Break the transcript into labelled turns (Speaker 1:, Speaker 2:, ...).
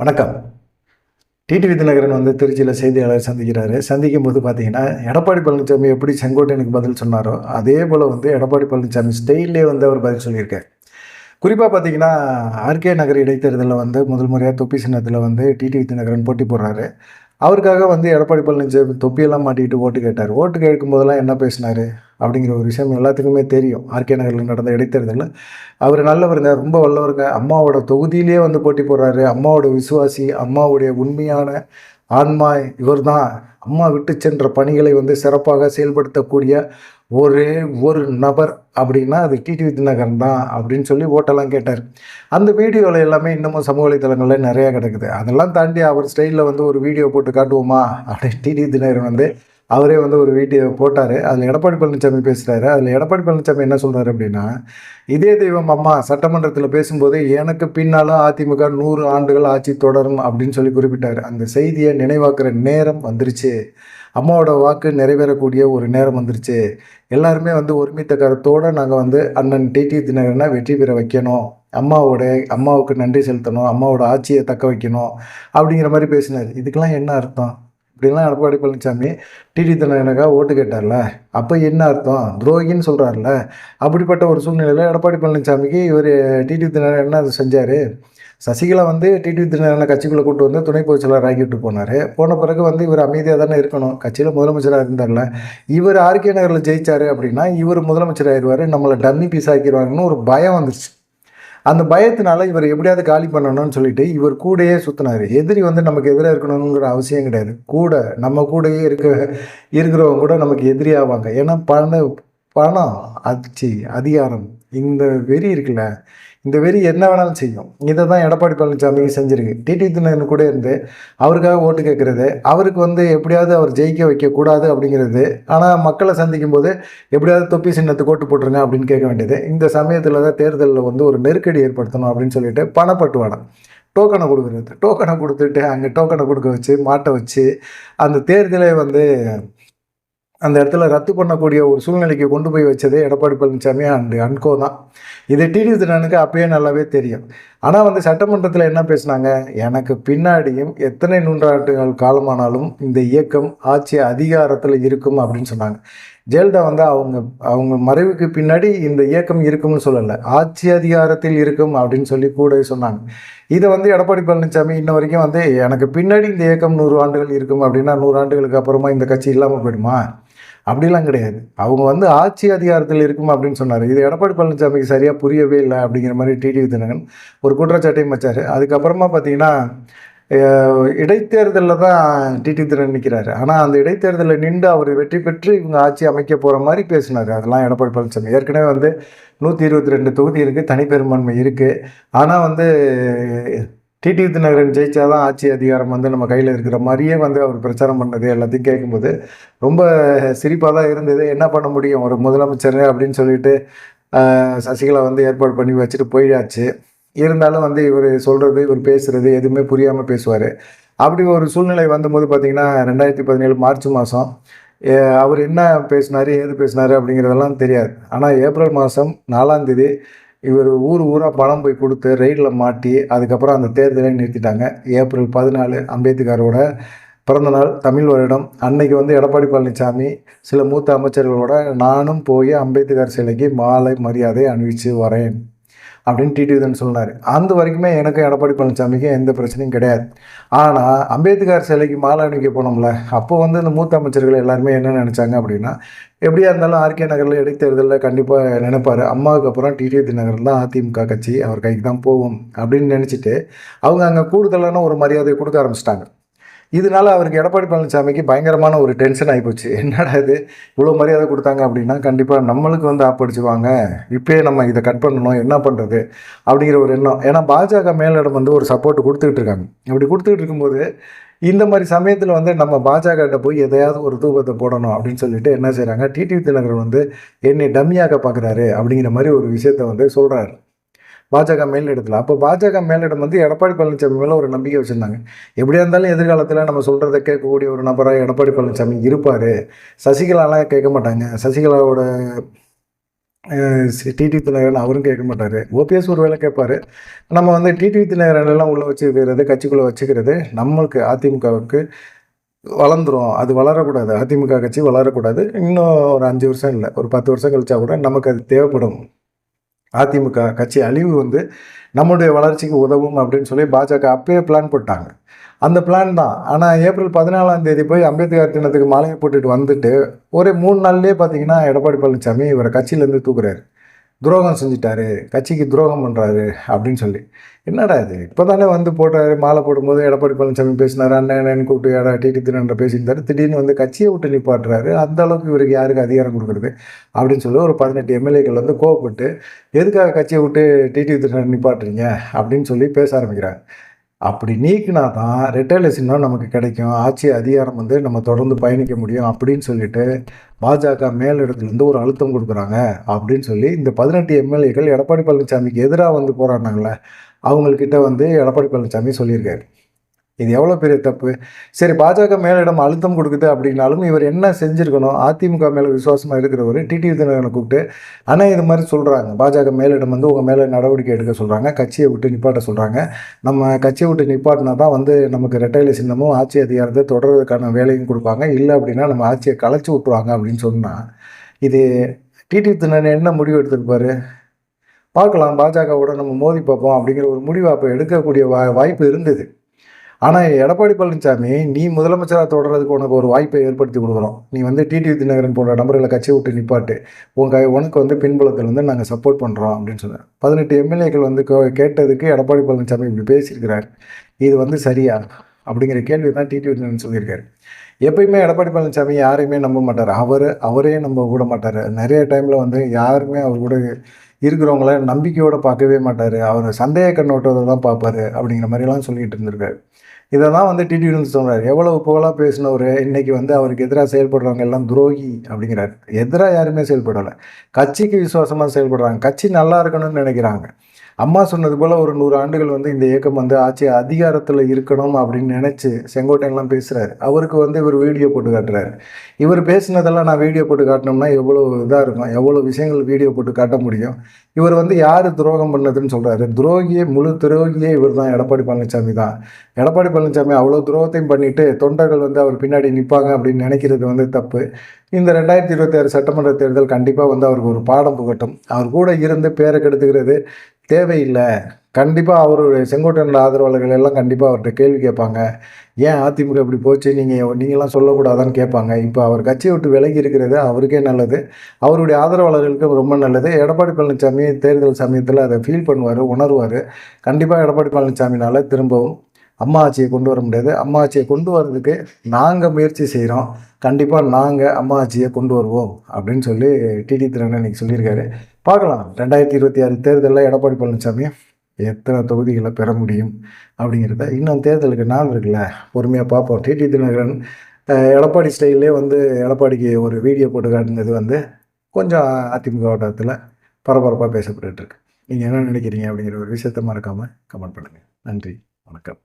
Speaker 1: வணக்கம். டிடிவி தினகரன் வந்து திருச்சியில் செய்தியாளர் சந்திக்கிறாரு. சந்திக்கும் போது பார்த்தீங்கன்னா எடப்பாடி பழனிசாமி எப்படி செங்கோட்டையனுக்கு பதில் சொன்னாரோ அதே போல் வந்து எடப்பாடி பழனிசாமி ஸ்டைல்லே வந்து அவர் பதில் சொல்லியிருக்கார். குறிப்பாக பார்த்தீங்கன்னா ஆர்கே நகர் இடைத்தேர்தலில் வந்து முதல் முறையாக தொப்பி சின்னத்தில் வந்து டிடிவி தினகரன் போட்டி போடுறாரு. அவருக்காக வந்து எடப்பாடி பழனிசாமி தொப்பியெல்லாம் மாட்டிக்கிட்டு ஓட்டு கேட்டார். ஓட்டு கேட்கும் போதெல்லாம் என்ன பேசினார்? அப்படிங்கிற ஒரு விஷயம் எல்லாத்துக்குமே தெரியும். ஆர்கே நகரில் நடந்த இடைத்தேர்தலில். அவர் நல்லவருங்க ரொம்ப வல்லவருங்க. அம்மாவோட தொகுதியிலே வந்து போட்டி போடுறாரு. அம்மாவோட விசுவாசி அம்மாவுடைய உண்மையான ஆன்மா இவர்தான். அம்மா விட்டு சென்ற பணிகளை வந்து சிறப்பாக செயல்படுத்தக்கூடிய ஒரே ஒரு நபர் அப்படின்னா அது டிடிவி தினகரன் தான் அப்படின்னு சொல்லி ஓட்டெல்லாம் கேட்டார். அந்த வீடியோவில் எல்லாமே இன்னமும் சமூக வலைத்தளங்களில் நிறையா கிடக்குது. அதெல்லாம் தாண்டி அவர் ஸ்டைலில் வந்து ஒரு வீடியோ போட்டு காட்டுவோமா அப்படின்னு டிடிவி தினகரன் வந்து அவரே வந்து ஒரு வீடியோ போட்டார். அதில் எடப்பாடி பழனிசாமி பேசுகிறாரு அதில் எடப்பாடி பழனிசாமி என்ன சொல்கிறாரு அப்படின்னா இதே தெய்வம் அம்மா சட்டமன்றத்தில் பேசும்போது எனக்கு பின்னால் அதிமுக நூறு ஆண்டுகள் ஆட்சி தொடரும் அப்படின்னு சொல்லி குறிப்பிட்டார். அந்த செய்தியை நினைவாக்குற நேரம் வந்துருச்சு. அம்மாவோட வாக்கு நிறைவேறக்கூடிய ஒரு நேரம் வந்துருச்சு. எல்லாருமே வந்து ஒருமித்த கருத்தோடு நாங்கள் வந்து அண்ணன் டிடி தினகரனை வெற்றி பெற வைக்கணும். அம்மாவோட அம்மாவுக்கு நன்றி செலுத்தணும். அம்மாவோட ஆட்சியை தக்க வைக்கணும் அப்படிங்கிற மாதிரி பேசினார். இதுக்கெல்லாம் என்ன அர்த்தம்? இப்படிலாம் எடப்பாடி பழனிசாமி டிடி தலைவனுக்காக ஓட்டு கேட்டார்ல. அப்போ என்ன அர்த்தம்? துரோகின்னு சொல்கிறார்ல அப்படிப்பட்ட ஒரு சூழ்நிலையில் எடப்பாடி பழனிசாமிக்கு இவர் டிடி தினகரன் என்ன செஞ்சார்? சசிகலா வந்து டிடி தினகரனை கட்சிக்குள்ளே கூட்டு வந்து துணை பொதுச்செயலாளர் ஆக்கிட்டு போனார். போன பிறகு வந்து இவர் அமைதியாக தானே இருக்கணும். கட்சியில் முதலமைச்சராக இருந்தார்ல. இவர் ஆர்கே நகரில் ஜெயிச்சார் அப்படின்னா இவர் முதலமைச்சர் ஆயிடுவார். நம்மளை டம்மி பீஸ் ஆக்கிடுவாங்கன்னு ஒரு பயம் வந்துருச்சு. அந்த பயத்தினால இவர் எப்படியாவது காலி பண்ணணும்னு சொல்லிட்டு இவர் கூடயே சுற்றினார் எதிரி வந்து நமக்கு எதிராக இருக்கணுங்கிற அவசியம் கிடையாது. கூட நம்ம கூடயே இருக்க இருக்கிறவங்க கூட நமக்கு எதிரி ஆவாங்க. ஏன்னா பணம் பணம் அச்சு அதிகாரம் இந்த வெறி இருக்குல்ல இந்த வெறி என்ன வேணாலும் செய்யும். இதை தான் எடப்பாடி பழனிசாமி செஞ்சிருக்கு. டிடி தினகரன் கூட இருந்து அவருக்காக ஓட்டு கேட்குறது அவருக்கு வந்து எப்படியாவது அவர் ஜெயிக்க வைக்கக்கூடாது அப்படிங்கிறது. ஆனால் மக்களை சந்திக்கும் போது எப்படியாவது தொப்பி சின்னத்துக்கு ஓட்டு போட்டுருங்க அப்படின்னு கேட்க வேண்டியது. இந்த சமயத்தில் தான் தேர்தலில் வந்து ஒரு நெருக்கடி ஏற்படுத்தணும் அப்படின்னு சொல்லிட்டு பணப்பட்டுவாடம். டோக்கனை கொடுக்குறது. டோக்கனை கொடுத்துட்டு அங்கே டோக்கனை கொடுக்க வச்சு மாட்டை வச்சு அந்த தேர்தலை வந்து அந்த இடத்துல ரத்து பண்ணக்கூடிய ஒரு சூழ்நிலைக்கு கொண்டு போய் வச்சதே எடப்பாடி பழனிசாமி அண்டு அன்கோ தான். இது டிடி தினனுக்கு அப்பயே நல்லாவே தெரியும். ஆனால் வந்து சட்டமன்றத்தில் என்ன பேசுனாங்க? எனக்கு பின்னாடியும் எத்தனை நூற்றாண்டுகள் காலமானாலும் இந்த இயக்கம் ஆட்சி அதிகாரத்தில் இருக்கும் அப்படின்னு சொன்னாங்க. ஜெயலலிதா வந்து அவங்க அவங்க மறைவுக்கு பின்னாடி இந்த இயக்கம் இருக்கும்னு சொல்லலை. ஆட்சி அதிகாரத்தில் இருக்கும் அப்படின்னு சொல்லி கூட சொன்னாங்க. இதை வந்து எடப்பாடி பழனிசாமி இன்ன வரைக்கும் வந்து எனக்கு பின்னாடி இந்த இயக்கம் நூறு ஆண்டுகள் இருக்கும் அப்படின்னா நூறு ஆண்டுகளுக்கு அப்புறமா இந்த கட்சி இல்லாமல் போயிடுமா? அப்படிலாம் கிடையாது. அவங்க வந்து ஆட்சி அதிகாரத்தில் இருக்கும் அப்படின்னு சொன்னார். இது எடப்பாடி பழனிசாமிக்கு சரியாக புரியவே இல்லை அப்படிங்கிற மாதிரி டிடிவி தினகரன் ஒரு குற்றச்சாட்டையும் வச்சார். அதுக்கப்புறமா பார்த்தீங்கன்னா இடைத்தேர்தலில் தான் டிடி திறன் நிற்கிறாரு ஆனால் அந்த இடைத்தேர்தலில் நின்று அவர் வெற்றி பெற்று இவங்க ஆட்சி அமைக்க போகிற மாதிரி பேசினார். அதெல்லாம் எடப்பாடி பழனிசாமி. ஏற்கனவே வந்து நூற்றி இருபத்தி ரெண்டு தொகுதி இருக்குது தனிப்பெரும்பான்மை இருக்குது ஆனால் வந்து டிடி தினகரன் ஜெயிச்சாதான் ஆட்சி அதிகாரம் வந்து நம்ம கையில் இருக்கிற மாதிரியே வந்து அவர் பிரச்சாரம் பண்ணது எல்லாத்தையும் கேட்கும்போது ரொம்ப சிரிப்பாக தான் இருந்தது. என்ன பண்ண முடியும்? ஒரு முதலமைச்சர் அப்படின்னு சொல்லிட்டு சசிகலா வந்து ஏற்பாடு பண்ணி வச்சுட்டு போயிடாச்சு இருந்தாலும் வந்து இவர் சொல்கிறது இவர் பேசுகிறது எதுவுமே புரியாமல் பேசுவார். அப்படி ஒரு சூழ்நிலை வந்தபோது பார்த்தீங்கன்னா ரெண்டாயிரத்தி பதினேழு மார்ச் மாதம் அவர் என்ன பேசினார் ஏது பேசினார் அப்படிங்கிறதெல்லாம் தெரியாது. ஆனால் ஏப்ரல் மாதம் நாலாம் தேதி இவர் ஊர் ஊராக பணம் போய் கொடுத்து ரெயிலில் மாட்டி அதுக்கப்புறம் அந்த தேர்தலை நிறுத்திட்டாங்க. ஏப்ரல் பதினாலு அம்பேத்கரோட பிறந்தநாள் தமிழ் வருடம். அன்னைக்கு வந்து எடப்பாடி பழனிசாமி சில மூத்த அமைச்சர்களோட நானும் போய் அம்பேத்கர் சிலைக்கு மாலை மரியாதை அணிவிச்சு வரேன். அப்படின்னு டிடிவிதன் சொன்னார் அந்த வரைக்குமே எனக்கும் எடப்பாடி பழனிசாமிக்கும் எந்த பிரச்சனையும் கிடையாது. ஆனால் அம்பேத்கர் சிலைக்கு மாலை அணிக்க போனோம்ல அப்போ வந்து இந்த மூத்த அமைச்சர்கள் எல்லாருமே என்ன நினச்சாங்க அப்படின்னா எப்படியா இருந்தாலும் ஆர்கே நகரில் இடைத்தேர்தலில் கண்டிப்பாக நினைப்பார். அம்மாவுக்கு அப்புறம் டிடிவி தினகரன் தான் அதிமுக கட்சி அவர் கைக்கு தான் போகும் அப்படின்னு நினச்சிட்டு அவங்க அங்கே கூடுதலான ஒரு மரியாதையை கொடுக்க ஆரம்பிச்சிட்டாங்க. இதனால அவருக்கு எடப்பாடி பழனிசாமிக்கு பயங்கரமான ஒரு டென்ஷன் ஆகிப்போச்சு என்னடா இது? இவ்வளோ மரியாதை கொடுத்தாங்க அப்படின்னா கண்டிப்பாக நம்மளுக்கு வந்து ஆப்படிச்சுவாங்க. இப்போயே நம்ம இதை கட் பண்ணணும். என்ன பண்ணுறது அப்படிங்கிற ஒரு எண்ணம். ஏன்னா பாஜக மேலிடம் வந்து ஒரு சப்போர்ட் கொடுத்துக்கிட்டு இருக்காங்க. இப்படி கொடுத்துக்கிட்டு இருக்கும்போது இந்த மாதிரி சமயத்தில் வந்து நம்ம பாஜகட்ட போய் எதையாவது ஒரு தூபத்தை போடணும் அப்படின்னு சொல்லிட்டு என்ன செய்கிறாங்க டிடிவி தினகரன் வந்து என்னை டம்மியாக்க பார்க்குறாரு அப்படிங்கிற மாதிரி ஒரு விஷயத்த வந்து சொல்கிறாரு பாஜக மேலிடத்தில் அப்போ பாஜக மேலிடம் வந்து எடப்பாடி பழனிசாமி மேலே ஒரு நம்பிக்கை வச்சுருந்தாங்க. எப்படியா இருந்தாலும் எதிர்காலத்தில் நம்ம சொல்கிறத கேட்கக்கூடிய ஒரு நபராக எடப்பாடி பழனிசாமி இருப்பார். சசிகலாலாம் கேட்க மாட்டாங்க. சசிகலாவோட டிடி தினகரன் அவரும் கேட்க மாட்டார். ஓபிஎஸ் ஒரு வேலை கேட்பார். நம்ம வந்து டிடி தினகரன் உள்ளே வச்சுக்கிறது கட்சிக்குள்ளே வச்சுக்கிறது நம்மளுக்கு அதிமுகவுக்கு வளர்ந்துரும். அது வளரக்கூடாது. அதிமுக கட்சி வளரக்கூடாது. இன்னும் ஒரு அஞ்சு வருஷம் இல்லை. ஒரு பத்து வருஷம் கழிச்சா கூட நமக்கு அது தேவைப்படும். அதிமுக கட்சி அழிவு வந்து நம்முடைய வளர்ச்சிக்கு உதவும் அப்படின்னு சொல்லி பாஜக அப்பயே பிளான் போட்டாங்க. அந்த பிளான் தான். ஆனால் ஏப்ரல் பதினாலாம் தேதி போய் அம்பேத்கர் தினத்துக்கு மாலையை போட்டுட்டு வந்துட்டு ஒரே மூணு நாள்லேயே பார்த்தீங்கன்னா எடப்பாடி பழனிசாமி இவரை கட்சியிலேருந்து தூக்குறாரு. துரோகம் செஞ்சிட்டாரு கட்சிக்கு துரோகம் பண்ணுறாரு அப்படின்னு சொல்லி. என்னடா இது? இப்போ தானே வந்து போட்டார் மாலை போடும்போது எடப்பாடி பழனிசாமி பேசினார் அண்ணன் அண்ணன் கூப்பிட்டு எடா டிடி தினன்ற பேசியிருந்தாரு. திடீர்னு வந்து கட்சியை விட்டு நிப்பாட்டுறாரு. அந்த அளவுக்கு இவருக்கு யாருக்கு அதிகாரம் கொடுக்குறது? அப்படின்னு சொல்லி ஒரு பதினெட்டு எம்எல்ஏக்கள் வந்து கோவப்பட்டு எதுக்காக கட்சியை விட்டு டிடி தினம் நிப்பாட்டுறீங்க? அப்படின்னு சொல்லி பேச ஆரம்பிக்கிறாங்க. அப்படி நீக்கினா தான் ரிட்டைலர்ஸ் நமக்கு கிடைக்கும். ஆட்சி அதிகாரம் வந்து நம்ம தொடர்ந்து பயணிக்க முடியும் அப்படின்னு சொல்லிட்டு பாஜக மேலிடத்துலேருந்து ஒரு அழுத்தம் கொடுக்குறாங்க அப்படின்னு சொல்லி இந்த பதினெட்டு எம்எல்ஏக்கள் எடப்பாடி பழனிசாமிக்கு எதிராக வந்து போராடினாங்களே அவங்கக்கிட்ட வந்து எடப்பாடி பழனிசாமி சொல்லியிருக்காரு. இது எவ்வளோ பெரிய தப்பு? சரி பாஜக மேலிடம் அழுத்தம் கொடுக்குது அப்படின்னாலும் இவர் என்ன செஞ்சுருக்கணும்? அதிமுக மேலே விசுவாசமாக இருக்கிறவர் டிடி தினகரனை கூப்பிட்டு ஆனால் இது மாதிரி சொல்கிறாங்க பாஜக மேலிடம் வந்து உங்கள் மேலே நடவடிக்கை எடுக்க சொல்கிறாங்க கட்சியை விட்டு நிப்பாட்ட சொல்கிறாங்க நம்ம கட்சியை விட்டு நிப்பாட்டினா தான் வந்து நமக்கு ரெட்டையில சின்னமும் ஆட்சி அதிகாரத்தை தொடர்றதுக்கான வேலையும் கொடுப்பாங்க. இல்லை அப்படின்னா நம்ம ஆட்சியை கலைச்சி விட்ருவாங்க அப்படின்னு சொன்னால் இது டிடி தினகரன் என்ன முடிவு எடுத்துருப்பார்? பார்க்கலாம். பாஜகவோட நம்ம மோதி பார்ப்போம் அப்படிங்கிற ஒரு முடிவு அப்போ எடுக்கக்கூடிய வா வாய்ப்பு இருந்தது. ஆனால் எடப்பாடி பழனிசாமி நீ முதலமைச்சராக தொடர்றதுக்கு உனக்கு ஒரு வாய்ப்பை ஏற்படுத்தி கொடுக்குறோம் நீ வந்து டிடி தினகரன் போன்ற நபர்களை கட்சி விட்டு நிப்பாட்டு. உங்க உனக்கு வந்து பின்புலத்தில் வந்து நாங்கள் சப்போர்ட் பண்ணுறோம் அப்படின்னு சொன்னார். பதினெட்டு எம்எல்ஏக்கள் வந்து கேட்டதுக்கு எடப்பாடி பழனிசாமி இப்படி பேசியிருக்கிறார். இது வந்து சரியா? அப்படிங்கிற கேள்வி தான் டிடி தினகரன் சொல்லியிருக்காரு. எப்பயுமே எடப்பாடி பழனிசாமி யாரையுமே நம்ப மாட்டார். அவர் அவரே நம்ப விட மாட்டார். நிறைய டைமில் வந்து யாருமே அவர் கூட இருக்கிறவங்கள நம்பிக்கையோடு பார்க்கவே மாட்டார். அவர் சந்தேக கண்ணோட்டத்தை தான் பார்ப்பார் அப்படிங்கிற மாதிரிலாம் சொல்லிகிட்டு இருந்திருக்காரு. இதை தான் வந்து டிடி வந்து சொல்கிறார் எவ்வளவு புகழாக பேசினவர் இன்றைக்கி வந்து அவருக்கு எதிராக செயல்படுறவங்க எல்லாம் துரோகி அப்படிங்கிறார். எதிராக யாருமே செயல்படலை. கட்சிக்கு விசுவாசமாக செயல்படுறாங்க. கட்சி நல்லா இருக்கணும்னு நினைக்கிறாங்க. அம்மா சொன்னது போல் ஒரு நூறு ஆண்டுகள் வந்து இந்த இயக்கம் வந்து ஆட்சி அதிகாரத்தில் இருக்கணும் அப்படின்னு நினச்சி செங்கோட்டையெல்லாம் பேசுகிறாரு அவருக்கு வந்து இவர் வீடியோ போட்டு காட்டுறாரு. இவர் பேசினதெல்லாம் நான் வீடியோ போட்டு காட்டினோம்னா எவ்வளோ இதாக இருக்கும் எவ்வளோ விஷயங்கள் வீடியோ போட்டு காட்ட முடியும்? இவர் வந்து யார் துரோகம் பண்ணதுன்னு சொல்கிறாரு துரோகியே முழு துரோகியே இவர் தான். எடப்பாடி பழனிசாமி தான். எடப்பாடி பழனிசாமி அவ்வளோ துரோகத்தையும் பண்ணிவிட்டு தொண்டர்கள் வந்து அவர் பின்னாடி நிற்பாங்க அப்படின்னு நினைக்கிறது வந்து தப்பு. இந்த ரெண்டாயிரத்தி இருபத்தி ஆறு சட்டமன்ற தேர்தல் கண்டிப்பாக வந்து அவருக்கு ஒரு பாடம் புகட்டும். அவர் கூட இருந்து பேரை கெடுத்துக்கிறது தேவையில்லை. கண்டிப்பாக அவருடைய செங்கோட்டையனோட ஆதரவாளர்கள் எல்லாம் கண்டிப்பாக அவர்கிட்ட கேள்வி கேட்பாங்க. ஏன் அதிமுக இப்படி போச்சு? நீங்கள் நீங்களாம் சொல்லக்கூடாதான்னு கேட்பாங்க. இப்போ அவர் கட்சியை விட்டு விலகி இருக்கிறது அவருக்கே நல்லது. அவருடைய ஆதரவாளர்களுக்கு ரொம்ப நல்லது. எடப்பாடி பழனிசாமி தேர்தல் சமயத்தில் அதை ஃபீல் பண்ணுவார் உணர்வார். கண்டிப்பாக எடப்பாடி பழனிசாமினால் திரும்பவும் அம்மா ஆட்சியை கொண்டு வர முடியாது. அம்மா ஆட்சியை கொண்டு வர்றதுக்கு நாங்கள் முயற்சி செய்கிறோம் கண்டிப்பாக நாங்கள் அம்மா ஆட்சியை கொண்டு வருவோம் அப்படின்னு சொல்லி டிடி திறன் இன்னைக்கு சொல்லியிருக்காரு. பார்க்கலாம். ரெண்டாயிரத்தி இருபத்தி ஆறு தேர்தலில் எடப்பாடி பழனிசாமி எத்தனை தொகுதிகளை பெற முடியும் அப்படிங்கிறத. இன்னும் தேர்தலுக்கு நாள் இருக்குல்ல. பொறுமையாக பார்ப்போம். டிடி தினகரன் எடப்பாடி ஸ்டைல்லே வந்து எடப்பாடிக்கு ஒரு வீடியோ போட்டு காட்டினது வந்து கொஞ்சம் அதிமுக வட்டத்தில் பரபரப்பாக பேசப்பட்டுருக்கு நீங்கள் என்ன நினைக்கிறீங்க அப்படிங்கிற ஒரு விஷயத்த மறக்காமல் கமெண்ட் பண்ணுங்கள் நன்றி. வணக்கம்.